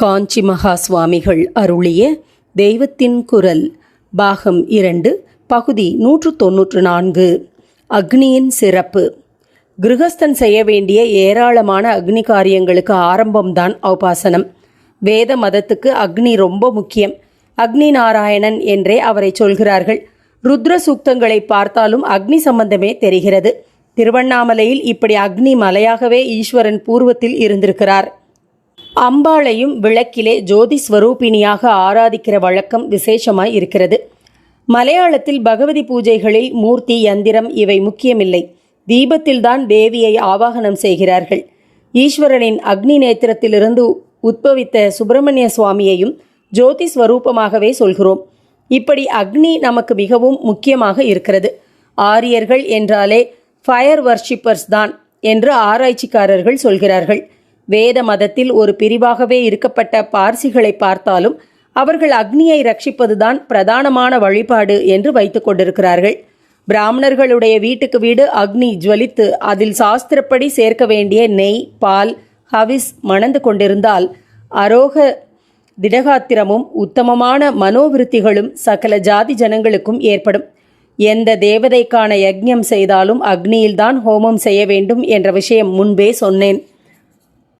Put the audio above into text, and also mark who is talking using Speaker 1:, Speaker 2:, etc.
Speaker 1: காஞ்சி மகா சுவாமிகள் அருளிய தெய்வத்தின் குரல் பாகம் இரண்டு பகுதி நூற்று தொன்னூற்று நான்கு. அக்னியின் சிறப்பு. கிருகஸ்தன் செய்ய வேண்டிய ஏராளமான அக்னி காரியங்களுக்கு ஆரம்பம்தான் ஔபாசனம். வேத மதத்துக்கு அக்னி ரொம்ப முக்கியம். அக்னி நாராயணன் என்றே அவரை சொல்கிறார்கள். ருத்ர சூக்தங்களை பார்த்தாலும் அக்னி சம்பந்தமே தெரிகிறது. திருவண்ணாமலையில் இப்படி அக்னி மலையாகவே ஈஸ்வரன் பூர்வத்தில் இருந்திருக்கிறார். அம்பாளையும் விளக்கிலே ஜோதி ஸ்வரூபிணியாக ஆராதிக்கிற வழக்கம் விசேஷமாய் இருக்கிறது. மலையாளத்தில் பகவதி பூஜைகளில் மூர்த்தி யந்திரம் இவை முக்கியமில்லை. தீபத்தில்தான் தேவியை ஆவாகனம் செய்கிறார்கள். ஈஸ்வரனின் அக்னி நேத்திரத்திலிருந்து உத்பவித்த சுப்பிரமணிய சுவாமியையும் ஜோதி ஸ்வரூபமாகவே சொல்கிறோம். இப்படி அக்னி நமக்கு மிகவும் முக்கியமாக இருக்கிறது. ஆரியர்கள் என்றாலே ஃபயர் வர்ஷிப்பர்ஸ் தான் என்று ஆராய்ச்சிக்காரர்கள் சொல்கிறார்கள். வேத மதத்தில் ஒரு பிரிவாகவே இருக்கப்பட்ட பார்சிகளை பார்த்தாலும் அவர்கள் அக்னியை ரட்சிப்பதுதான் பிரதானமான வழிபாடு என்று வைத்துக் கொண்டிருக்கிறார்கள். பிராமணர்களுடைய வீட்டுக்கு வீடு அக்னி ஜுவலித்து அதில் சாஸ்திரப்படி சேர்க்க வேண்டிய நெய் பால் ஹவிஸ் மணந்து கொண்டிருந்தால் அரோக திடகாத்திரமும் உத்தமமான மனோவிருத்திகளும் சகல ஜாதி ஜனங்களுக்கும் ஏற்படும். எந்த தேவதைக்கான யஜ்ஞம் செய்தாலும் அக்னியில்தான் ஹோமம் செய்ய வேண்டும் என்ற விஷயம் முன்பே சொன்னேன்.